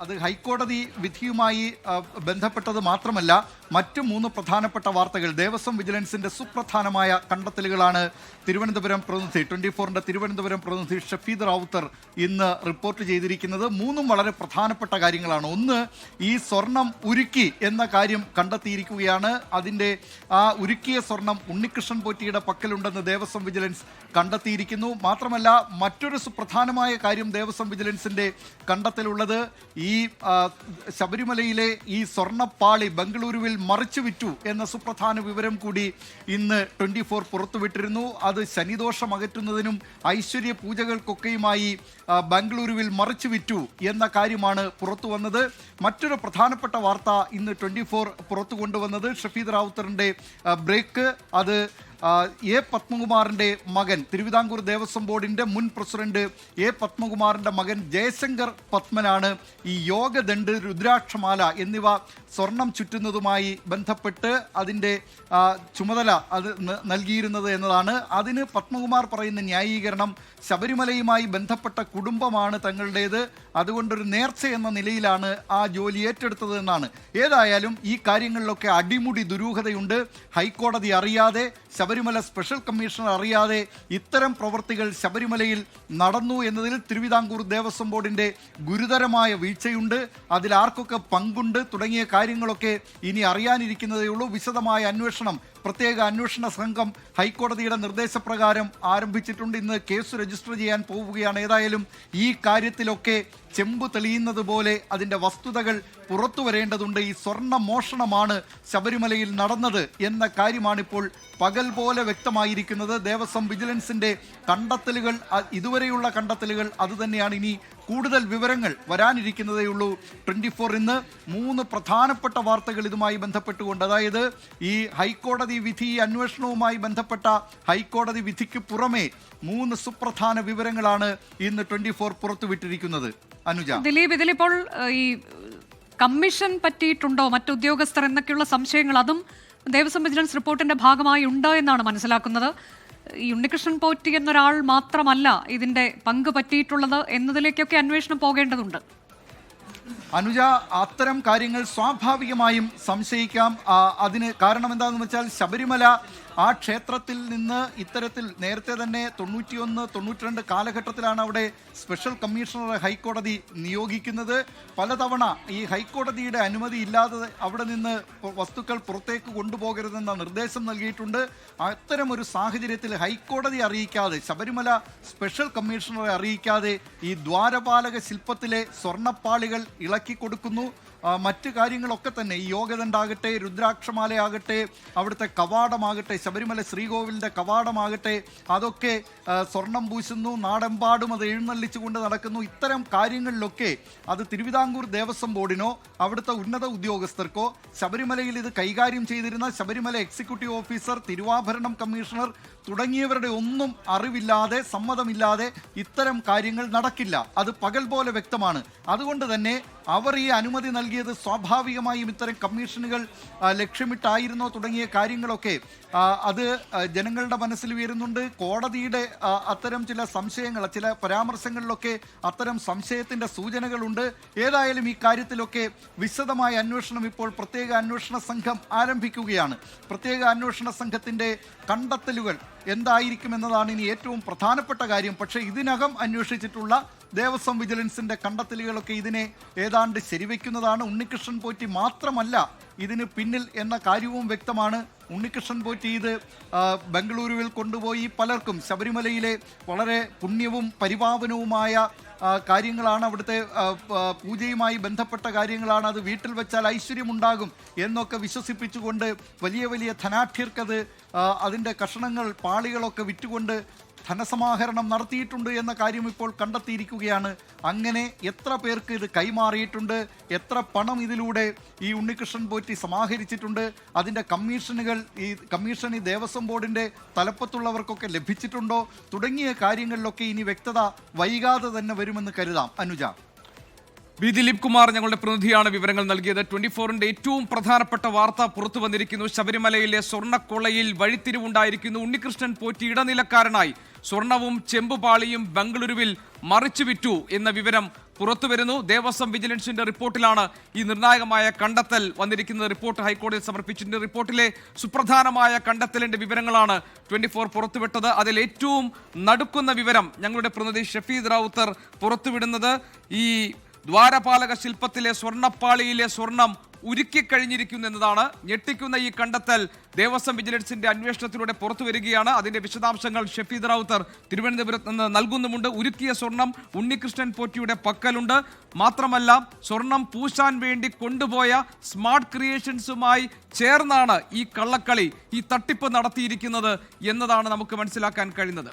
അത് ഹൈക്കോടതി വിധിയുമായി ബന്ധപ്പെട്ടത് മാത്രമല്ല മറ്റു മൂന്ന് പ്രധാനപ്പെട്ട വാർത്തകൾ ദേവസ്വം വിജിലൻസിന്റെ സുപ്രധാനമായ കണ്ടെത്തലുകളാണ്. തിരുവനന്തപുരം പ്രതിനിധി ട്വന്റി ഫോറിന്റെ തിരുവനന്തപുരം പ്രതിനിധി ഷഫീദ് റാവുത്തർ ഇന്ന് റിപ്പോർട്ട് ചെയ്തിരിക്കുന്നത് മൂന്നും വളരെ പ്രധാനപ്പെട്ട കാര്യങ്ങളാണ്. ഒന്ന് ഈ സ്വർണം ഉരുക്കി എന്ന കാര്യം കണ്ടെത്തിയിരിക്കുകയാണ്. അതിന്റെ ആ ഉരുക്കിയ സ്വർണം ഉണ്ണികൃഷ്ണൻ പോറ്റിയുടെ പക്കലുണ്ടെന്ന് ദേവസ്വം വിജിലൻസ് കണ്ടെത്തിയിരിക്കുന്നു. മാത്രമല്ല മറ്റൊരു സുപ്രധാനമായ കാര്യം ദേവസ്വം വിജിലൻസിന്റെ കണ്ടെത്തലുള്ളത് ഈ ശബരിമലയിലെ ഈ സ്വർണപ്പാളി ബംഗളൂരുവിൽ മറിച്ചു വിറ്റു എന്ന സുപ്രധാന വിവരം കൂടി ഇന്ന് ട്വന്റി ഫോർ പുറത്തുവിട്ടിരുന്നു. അത് ശനിദോഷം അകറ്റുന്നതിനും ഐശ്വര്യ പൂജകൾക്കൊക്കെയുമായി ബംഗളൂരുവിൽ മറിച്ചു വിറ്റു എന്ന കാര്യമാണ് പുറത്തു വന്നത്. മറ്റൊരു പ്രധാനപ്പെട്ട വാർത്ത ഇന്ന് ട്വന്റി ഫോർ പുറത്തു കൊണ്ടുവന്നത് ഷഫീദ് റാവുത്തറിന്റെ ബ്രേക്ക്. അത് എ പത്മകുമാറിന്റെ മകൻ തിരുവിതാംകൂർ ദേവസ്വം ബോർഡിന്റെ മുൻ പ്രസിഡന്റ് എ പത്മകുമാറിന്റെ മകൻ ജയശങ്കർ പത്മനാണ് ഈ യോഗദണ്ഡ് രുദ്രാക്ഷമാല എന്നിവ സ്വർണം ചുറ്റുന്നതുമായി ബന്ധപ്പെട്ട് അതിന്റെ ചുമതല അത് നൽകിയിരുന്നത് എന്നതാണ്. അതിന് പത്മകുമാർ പറയുന്ന ന്യായീകരണം ശബരിമലയുമായി ബന്ധപ്പെട്ട കുടുംബമാണ് തങ്ങളുടേത്. അതുകൊണ്ടൊരു നേർച്ച എന്ന നിലയിലാണ് ആ ജോലി ഏറ്റെടുത്തത് എന്നാണ് ഏതായാലും ഈ കാര്യങ്ങളിലൊക്കെ അടിമുടി ദുരൂഹതയുണ്ട്. ഹൈക്കോടതി അറിയാതെ സ്പെഷ്യൽ കമ്മീഷണർ അറിയാതെ ഇത്തരം പ്രവൃത്തികൾ ശബരിമലയിൽ നടന്നു എന്നതിൽ തിരുവിതാംകൂർ ദേവസ്വം ബോർഡിന്റെ ഗുരുതരമായ വീഴ്ചയുണ്ട്. അതിൽ ആർക്കൊക്കെ പങ്കുണ്ട് തുടങ്ങിയ കാര്യങ്ങളൊക്കെ ഇനി അറിയാനിരിക്കുന്നതേ ഉള്ളൂ വിശദമായ അന്വേഷണം പ്രത്യേക അന്വേഷണ സംഘം ഹൈക്കോടതിയുടെ നിർദ്ദേശപ്രകാരം ആരംഭിച്ചിട്ടുണ്ട്. ഇന്ന് കേസ് രജിസ്റ്റർ ചെയ്യാൻ പോവുകയാണ്. ഏതായാലും ഈ കാര്യത്തിലൊക്കെ ചെമ്പ് തെളിയുന്നത് പോലെ അതിന്റെ വസ്തുതകൾ പുറത്തു വരേണ്ടതുണ്ട്. ഈ സ്വർണ മോഷണമാണ് ശബരിമലയിൽ നടന്നത് എന്ന കാര്യമാണിപ്പോൾ പകൽ പോലെ വ്യക്തമായിരിക്കുന്നത്. ദേവസ്വം വിജിലൻസിന്റെ കണ്ടെത്തലുകൾ ഇതുവരെയുള്ള കണ്ടെത്തലുകൾ അതുതന്നെയാണ്. ഇനി കൂടുതൽ വിവരങ്ങൾ വരാനിരിക്കുന്നതേ ഉള്ളൂ. ട്വന്റി ഫോർ ഇന്ന് മൂന്ന് പ്രധാനപ്പെട്ട വാർത്തകൾ ഇതുമായി ബന്ധപ്പെട്ടുകൊണ്ട്. അതായത് ഈ ഹൈക്കോടതി വിധി അന്വേഷണവുമായി ബന്ധപ്പെട്ട ഹൈക്കോടതി വിധിക്ക് പുറമെ മൂന്ന് സുപ്രധാന വിവരങ്ങളാണ് ഇന്ന് ട്വന്റി ഫോർ പുറത്തുവിട്ടിരിക്കുന്നത്. അനുജ. ദിലീപ് ഇതിലിപ്പോൾ ഈ കമ്മീഷൻ പറ്റിയിട്ടുണ്ടോ? മറ്റുദ്യോഗസ്ഥർ എന്നൊക്കെയുള്ള സംശയങ്ങൾ അതും ദേവസ്വം വിജിലൻസ് റിപ്പോർട്ടിന്റെ ഭാഗമായി ഉണ്ട് എന്നാണ് മനസ്സിലാക്കുന്നത്. ഉണ്ണികൃഷ്ണൻ പോറ്റി എന്നൊരാൾ മാത്രമല്ല ഇതിന്റെ പങ്ക് പറ്റിയിട്ടുള്ളത് എന്നതിലേക്കൊക്കെ അന്വേഷണം പോകേണ്ടതുണ്ട്. അനുജ അത്തരം കാര്യങ്ങൾ സ്വാഭാവികമായും സംശയിക്കാം. അതിന് കാരണം എന്താണെന്ന് വെച്ചാൽ ശബരിമല ആ ക്ഷേത്രത്തിൽ നിന്ന് ഇത്തരത്തിൽ നേരത്തെ തന്നെ തൊണ്ണൂറ്റിയൊന്ന് തൊണ്ണൂറ്റിരണ്ട് കാലഘട്ടത്തിലാണ് അവിടെ സ്പെഷ്യൽ കമ്മീഷണർ ഹൈക്കോടതി നിയോഗിക്കുന്നത്. പലതവണ ഈ ഹൈക്കോടതിയുടെ അനുമതി ഇല്ലാതെ അവിടെ നിന്ന് വസ്തുക്കൾ പുറത്തേക്ക് കൊണ്ടുപോകരുതെന്ന നിർദ്ദേശം നൽകിയിട്ടുണ്ട്. ഒരു സാഹചര്യത്തിൽ ഹൈക്കോടതി അറിയിക്കാതെ ശബരിമല സ്പെഷ്യൽ കമ്മീഷണറെ അറിയിക്കാതെ ഈ ദ്വാരപാലക ശില്പത്തിലെ സ്വർണപ്പാളികൾ ഇളക്കി കൊടുക്കുന്നു. മറ്റ് കാര്യങ്ങളൊക്കെ തന്നെ ഈ യോഗദണ്ഡാകട്ടെ രുദ്രാക്ഷമാലയാകട്ടെ അവിടുത്തെ കവാടമാകട്ടെ ശബരിമല ശ്രീകോവിലിന്റെ കവാടമാകട്ടെ അതൊക്കെ സ്വർണം പൂശുന്നു നാടെമ്പാടും അത് എഴുന്നള്ളിച്ചുകൊണ്ട് നടക്കുന്നു. ഇത്തരം കാര്യങ്ങളിലൊക്കെ അത് തിരുവിതാംകൂർ ദേവസ്വം ബോർഡിനോ അവിടുത്തെ ഉന്നത ഉദ്യോഗസ്ഥർക്കോ ശബരിമലയിൽ ഇത് കൈകാര്യം ചെയ്തിരുന്ന Sabarimala executive officer Thiruvabharanam commissioner തുടങ്ങിയവരുടെ ഒന്നും അറിവില്ലാതെ സമ്മതമില്ലാതെ ഇത്തരം കാര്യങ്ങൾ നടക്കില്ല. അത് പകൽ പോലെ വ്യക്തമാണ്. അതുകൊണ്ട് തന്നെ അവർ ഈ അനുമതി നൽകിയത് സ്വാഭാവികമായും ഇത്തരം കമ്മീഷനുകൾ ലക്ഷ്യമിട്ടായിരുന്നോ തുടങ്ങിയ കാര്യങ്ങളൊക്കെ. അത് ജനങ്ങളുടെ മനസ്സിൽ ഉയരുന്നുണ്ട്. കോടതിയുടെ അത്തരം ചില സംശയങ്ങൾ ചില പരാമർശങ്ങളിലൊക്കെ അത്തരം സംശയത്തിന്റെ സൂചനകളുണ്ട്. ഏതായാലും ഈ കാര്യത്തിലൊക്കെ വിശദമായ അന്വേഷണം ഇപ്പോൾ പ്രത്യേക അന്വേഷണ സംഘം ആരംഭിക്കുകയാണ്. പ്രത്യേക അന്വേഷണ സംഘത്തിന്റെ കണ്ടെത്തലുകൾ എന്തായിരിക്കും എന്നതാണ് ഇനി ഏറ്റവും പ്രധാനപ്പെട്ട കാര്യം. പക്ഷേ ഇതിനകം അന്വേഷിച്ചിട്ടുള്ള ദേവസ്വം വിജിലൻസിന്റെ കണ്ടെത്തലുകളൊക്കെ ഇതിനെ ഏതാണ്ട് ശരിവെക്കുന്നതാണ് ഉണ്ണികൃഷ്ണൻ പോറ്റി മാത്രമല്ല ഇതിന് പിന്നിൽ എന്ന കാര്യവും വ്യക്തമാണ്. ഉണ്ണികൃഷ്ണൻ പോറ്റി ഇത് ബംഗളൂരുവിൽ കൊണ്ടുപോയി പലർക്കും ശബരിമലയിലെ വളരെ പുണ്യവും പരിപാവനവുമായ കാര്യങ്ങളാണ് അവിടുത്തെ പൂജയുമായി ബന്ധപ്പെട്ട കാര്യങ്ങളാണ് അത് വീട്ടിൽ വെച്ചാൽ ഐശ്വര്യമുണ്ടാകും എന്നൊക്കെ വിശ്വസിപ്പിച്ചുകൊണ്ട് വലിയ വലിയ ധനാഠ്യർക്കത് അതിന്റെ കഷണങ്ങൾ പാളികളൊക്കെ വിറ്റുകൊണ്ട് ധനസമാഹരണം നടത്തിയിട്ടുണ്ട് എന്ന കാര്യം ഇപ്പോൾ കണ്ടെത്തിയിരിക്കുകയാണ്. അങ്ങനെ എത്ര പേർക്ക് ഇത് കൈമാറിയിട്ടുണ്ട്? എത്ര പണം ഇതിലൂടെ ഈ ഉണ്ണികൃഷ്ണൻ പോറ്റി സമാഹരിച്ചിട്ടുണ്ട്? അതിന്റെ കമ്മീഷനുകൾ ഈ കമ്മീഷൻ ഈ ദേവസ്വം ബോർഡിന്റെ തലപ്പത്തുള്ളവർക്കൊക്കെ ലഭിച്ചിട്ടുണ്ടോ? തുടങ്ങിയ കാര്യങ്ങളിലൊക്കെ ഇനി വ്യക്തത വൈകാതെ തന്നെ വരുമെന്ന് കരുതാം. അനുജ. ബി ദിലീപ് കുമാർ ഞങ്ങളുടെ പ്രതിനിധിയാണ്. വിവരങ്ങൾ നൽകിയത് ട്വന്റി ഫോറിന്റെ ഏറ്റവും പ്രധാനപ്പെട്ട വാർത്ത പുറത്തു വന്നിരിക്കുന്നു. ശബരിമലയിലെ സ്വർണക്കൊളയിൽ വഴിത്തിരിവുണ്ടായിരിക്കുന്നു. ഉണ്ണികൃഷ്ണൻ പോറ്റി ഇടനിലക്കാരനായി. സ്വർണവും ചെമ്പുപാളിയും ബംഗളൂരുവിൽ മറിച്ചു വിറ്റു എന്ന വിവരം പുറത്തു വരുന്നു. ദേവസ്വം വിജിലൻസിന്റെ റിപ്പോർട്ടിലാണ് ഈ നിർണായകമായ കണ്ടെത്തൽ വന്നിരിക്കുന്നത്. റിപ്പോർട്ട് ഹൈക്കോടതിയിൽ സമർപ്പിച്ചിട്ടുണ്ട്. റിപ്പോർട്ടിലെ സുപ്രധാനമായ കണ്ടെത്തലിന്റെ വിവരങ്ങളാണ് ട്വന്റി ഫോർ പുറത്തുവിട്ടത്. അതിൽ ഏറ്റവും നടുക്കുന്ന വിവരം ഞങ്ങളുടെ പ്രതിനിധി ഷഫീദ് റാവുത്തർ പുറത്തുവിടുന്നത്. ഈ ദ്വാരപാലക ശില്പത്തിലെ സ്വർണപ്പാളിയിലെ സ്വർണം ഉരുക്കിക്കഴിഞ്ഞിരിക്കുന്നു എന്നതാണ് ഞെട്ടിക്കുന്ന ഈ കണ്ടെത്തൽ. ദേവസ്വം വിജിലൻസിന്റെ അന്വേഷണത്തിലൂടെ പുറത്തു വരികയാണ്. അതിന്റെ വിശദാംശങ്ങൾ ഷഫീദ് റാവുത്തർ തിരുവനന്തപുരത്ത് നിന്ന് നൽകുന്നുമുണ്ട്. ഉരുക്കിയ സ്വർണം ഉണ്ണികൃഷ്ണൻ പോറ്റിയുടെ പക്കലുണ്ട്. മാത്രമല്ല സ്വർണം പൂശാൻ വേണ്ടി കൊണ്ടുപോയ സ്മാർട്ട് ക്രിയേഷൻസുമായി ചേർന്നാണ് ഈ കള്ളക്കളി ഈ തട്ടിപ്പ് നടത്തിയിരിക്കുന്നത് എന്നതാണ് നമുക്ക് മനസ്സിലാക്കാൻ കഴിയുന്നത്.